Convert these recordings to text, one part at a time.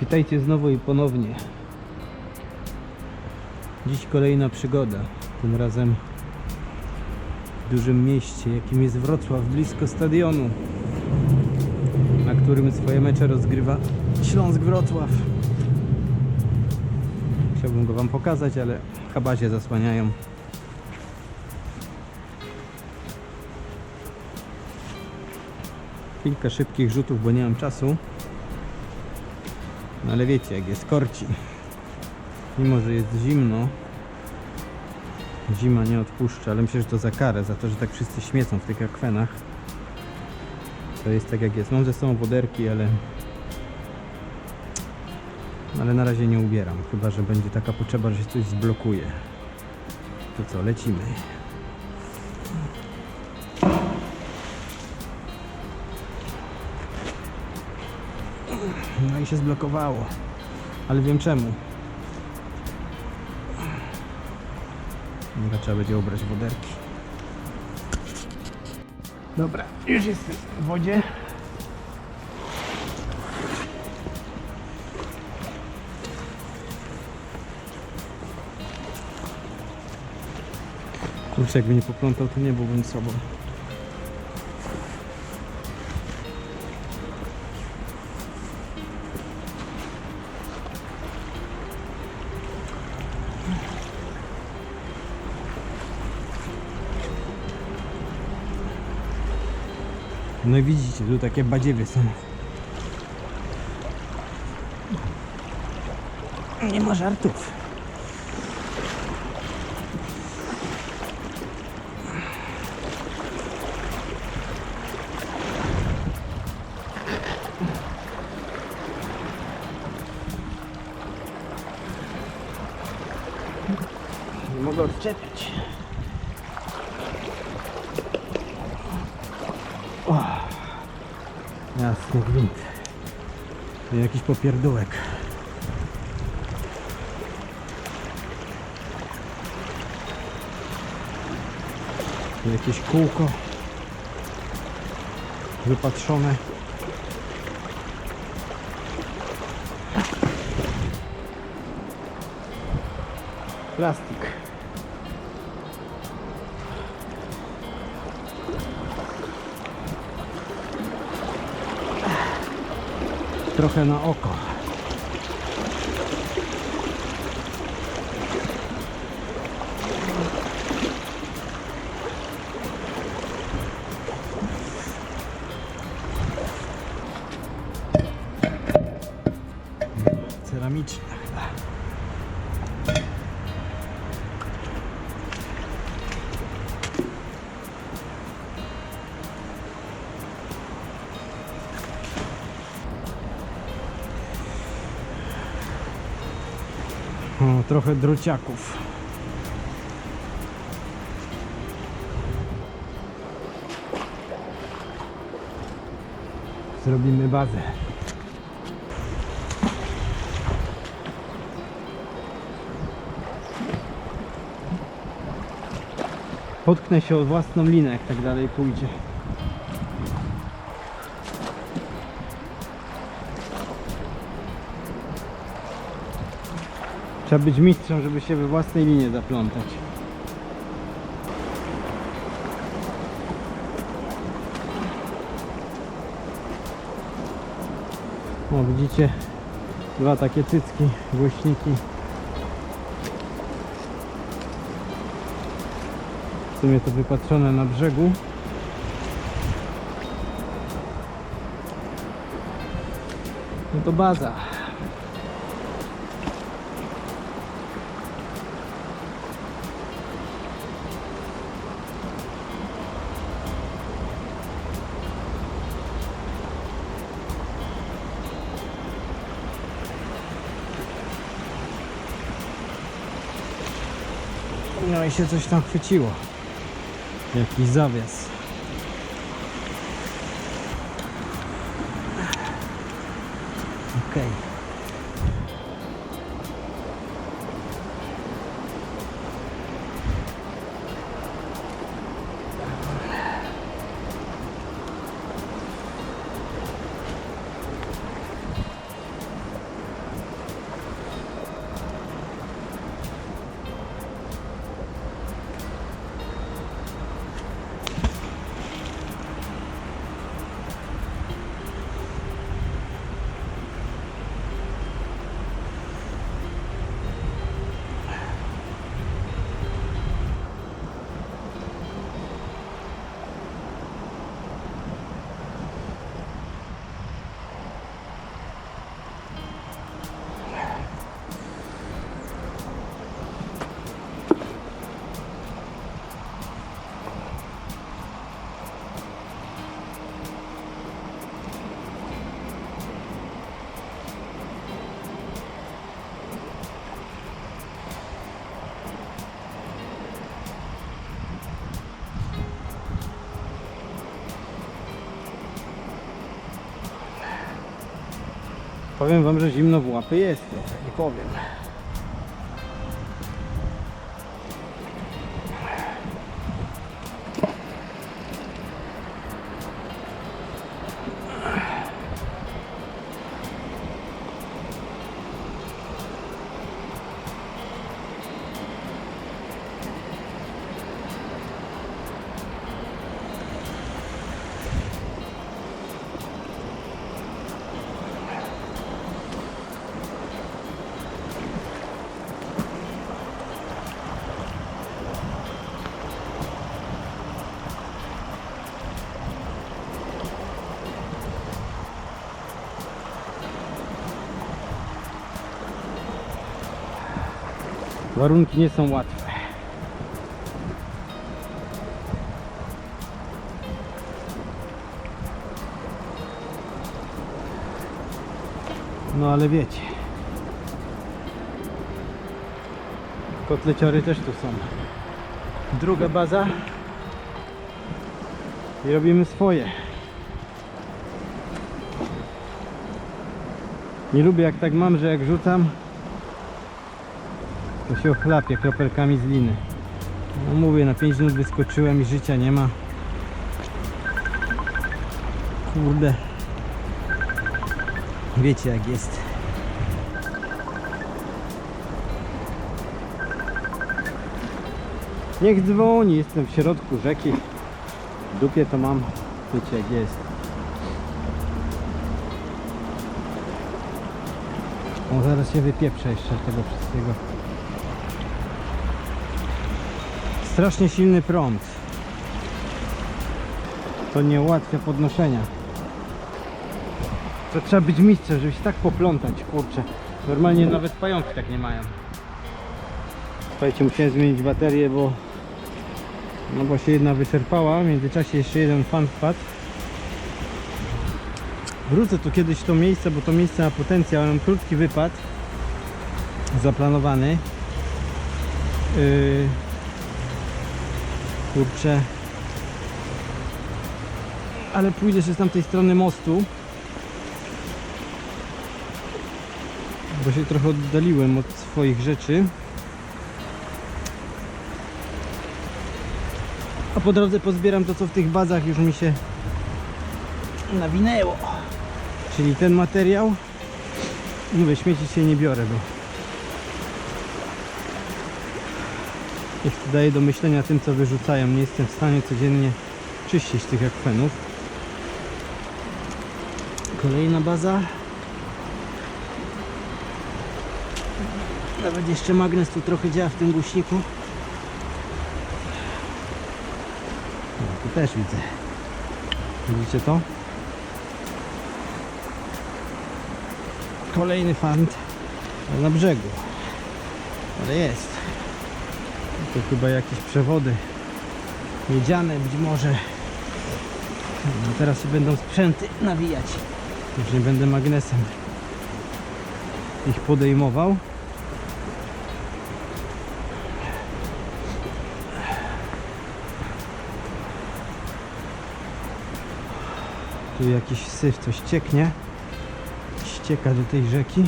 Witajcie znowu i ponownie. Dziś kolejna przygoda. Tym razem w dużym mieście, jakim jest Wrocław, blisko stadionu, na którym swoje mecze rozgrywa Śląsk Wrocław. Chciałbym go Wam pokazać, ale habazie zasłaniają. Kilka szybkich rzutów, bo nie mam czasu. No ale wiecie, jak jest korci. Mimo, że jest zimno, zima nie odpuszcza, ale myślę, że to za karę, za to, że tak wszyscy śmiecą w tych akwenach. To jest tak jak jest. Mam ze sobą woderki, ale ale na razie nie ubieram, chyba że będzie taka potrzeba, że się coś zblokuje. To co, lecimy. No i się zblokowało. Ale wiem czemu. Chyba trzeba będzie ubrać woderki. Dobra, już jestem w wodzie. Kurczę, jakby nie poplątał, to nie byłbym sobą. No i widzicie, tu takie badziewie są. Nie ma żartów. Jasny gwint. Jakiś popierdółek. Jakieś kółko wypatrzone. Plastik. Trochę na oko. O, trochę druciaków. Zrobimy bazę. Potknę się o własną linę, jak tak dalej pójdzie. Trzeba być mistrzem, żeby się we własnej linie zaplątać. O, widzicie? Dwa takie cycki, głośniki. W sumie to wypatrzone na brzegu. No to baza. I się coś tam chwyciło. Jakiś zawias. Powiem wam, że zimno w łapy jest trochę, nie powiem. Warunki nie są łatwe. No ale wiecie. Kotleciory też tu są. Druga baza. I robimy swoje. Nie lubię jak tak mam, że jak rzucam się ochlapie kropelkami z liny. No mówię, na 5 minut wyskoczyłem i życia nie ma. Kurde. Wiecie jak jest. Niech dzwoni, jestem w środku rzeki. W dupie to mam. Wiecie jak jest. O, zaraz się wypieprzę jeszcze tego wszystkiego. Strasznie silny prąd. To nie ułatwia podnoszenia. To trzeba być mistrzem, żeby się tak poplątać, kurczę. Normalnie nawet pająki tak nie mają. Słuchajcie, musiałem zmienić baterię, bo no bo się jedna wyczerpała. W międzyczasie jeszcze jeden fan wpadł. Wrócę tu kiedyś to miejsce, bo to miejsce ma potencjał. Mam krótki wypad zaplanowany. Yy, kurczę. Ale pójdę jeszcze z tamtej strony mostu. Bo się trochę oddaliłem od swoich rzeczy. A po drodze pozbieram to co w tych bazach już mi się nawinęło. Czyli ten materiał. Mówię, śmieci się nie biorę, bo to daje do myślenia tym co wyrzucają. Nie jestem w stanie codziennie czyścić tych akwenów. Kolejna baza. Nawet jeszcze magnes tu trochę działa w tym głośniku. No, tu też widzę. Widzicie to? Kolejny fant na brzegu. Ale jest. To chyba jakieś przewody miedziane być może. No, teraz się będą sprzęty nawijać. Już nie będę magnesem ich podejmował. Tu jakiś syf, coś cieknie. Ścieka do tej rzeki.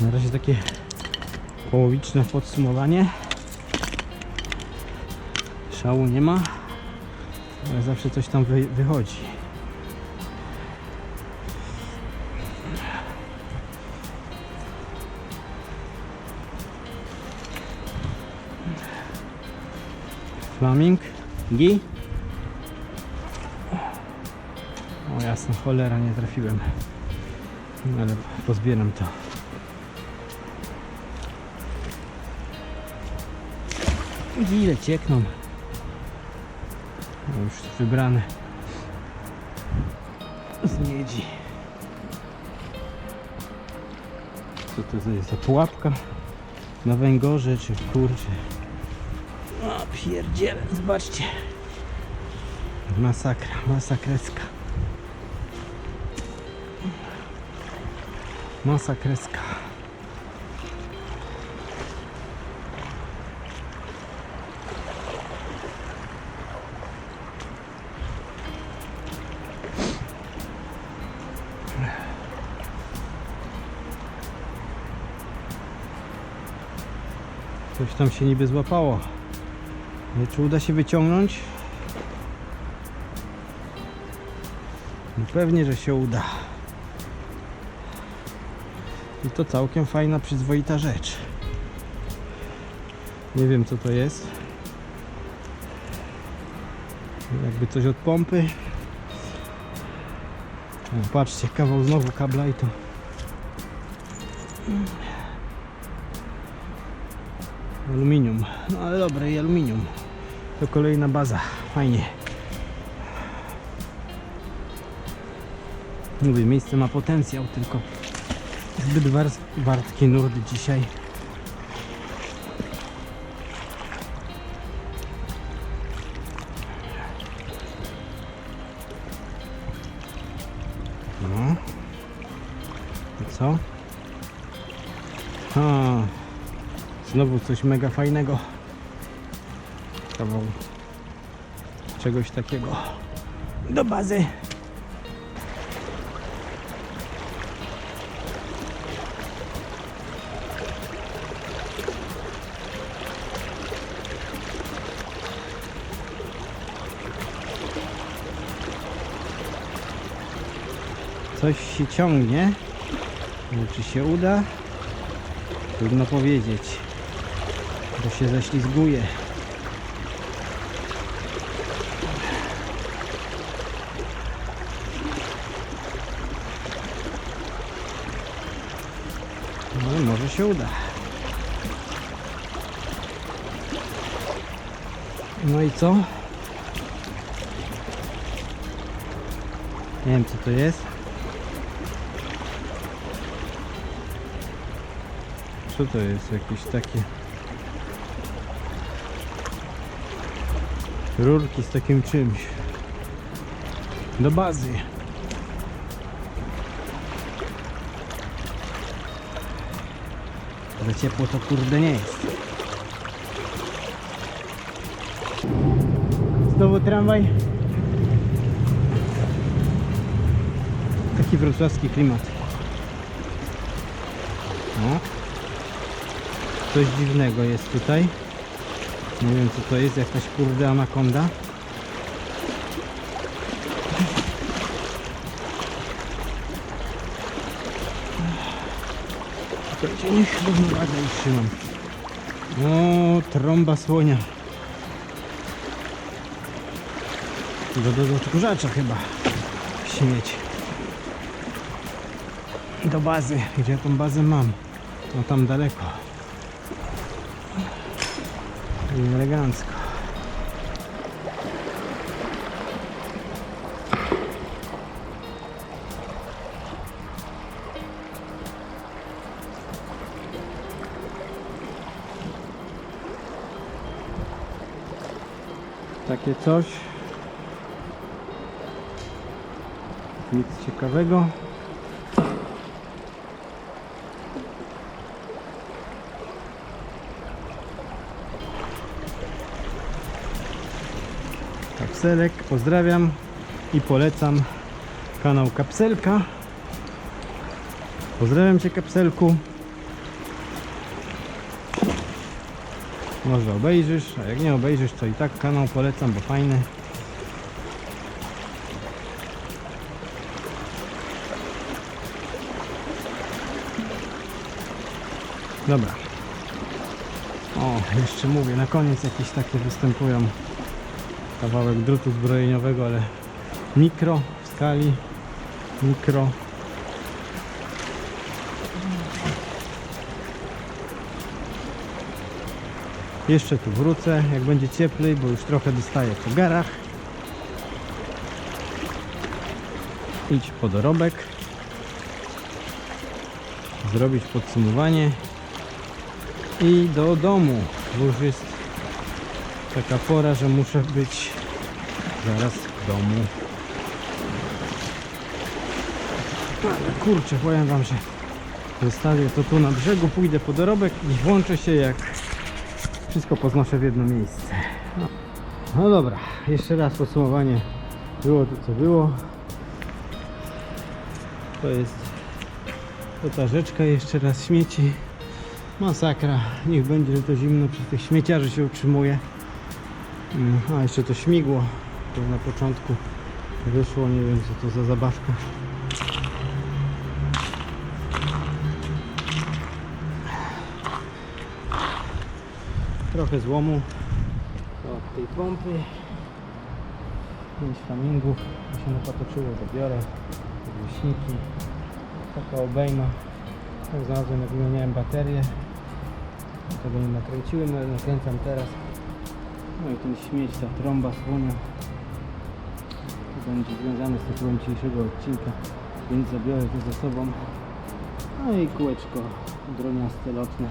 Na razie takie połowiczne podsumowanie. Szału nie ma, ale zawsze coś tam wy, wychodzi. Flaming, gi. O jasno, cholera, nie trafiłem. Ale pozbieram to. Ile ciekną. No już wybrane z miedzi. Co to jest za pułapka na węgorze czy kurczę. O pierdziele, zobaczcie. Masakra, masakreska. Masakreska. Coś tam się niby złapało. Czy uda się wyciągnąć? No pewnie, że się uda. I to całkiem fajna, przyzwoita rzecz. Nie wiem co to jest. Jakby coś od pompy. O, patrzcie, kawał znowu kabla i to. Aluminium. No ale dobre i aluminium. To kolejna baza. Fajnie. Mówię, miejsce ma potencjał, tylko zbyt war- wartkie nurdy dzisiaj. Znowu coś mega fajnego. Kawał czegoś takiego do bazy. Coś się ciągnie. Czy się uda? Trudno powiedzieć. Bo się ześlizguje. No może się uda. No i co? Nie wiem co to jest. Co to jest? Jakieś takie rurki z takim czymś do bazy. Za ciepło to kurde nie jest. Znowu tramwaj. Taki wrocławski klimat. No. Coś dziwnego jest tutaj. Nie wiem co to jest, jakaś kurde anakonda. Czekajcie, niech równowagę utrzymam. O, trąba słonia. Do, do, do odkurzacza chyba. Śmieć. Do bazy. Gdzie ja tą bazę mam? No tam daleko. I elegancko. Takie coś. Nic ciekawego. Kapselek, pozdrawiam i polecam kanał Kapselka. Pozdrawiam Cię Kapselku. Może obejrzysz, a jak nie obejrzysz to i tak kanał polecam, bo fajny. Dobra. O, jeszcze mówię, na koniec jakieś takie występują kawałek drutu zbrojeniowego, ale mikro w skali, mikro. Jeszcze tu wrócę, jak będzie cieplej, bo już trochę dostaję po garach. Idź po dorobek. Zrobić podsumowanie. I do domu. Bo już jest taka pora, że muszę być zaraz w domu. Ale kurczę, powiem wam, że zostawię to tu na brzegu, pójdę po dorobek i włączę się jak wszystko poznoszę w jedno miejsce. No, no dobra, jeszcze raz podsumowanie. Było to co było. To jest to ta rzeczka, jeszcze raz śmieci. Masakra. Niech będzie, że to zimno przez tych śmieciarzy się utrzymuje. Mm, A jeszcze to śmigło. To na początku wyszło, nie wiem co to za zabawka. Trochę złomu. Od tej pompy. 5 flamingów. To się napatoczyło, zabiorę. Głośniki. Taka obejma. Tak znalazłem jak wymieniałem baterię. Tego nie nakręciłem, ale nakręcam teraz. No i ten śmieć, ta trąba słonia. To będzie związane z tytułem dzisiejszego odcinka, więc zabiorę to ze sobą. No i kółeczko droniaste, lotne.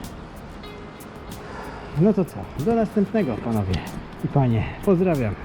No to co, do następnego panowie i panie. Pozdrawiam.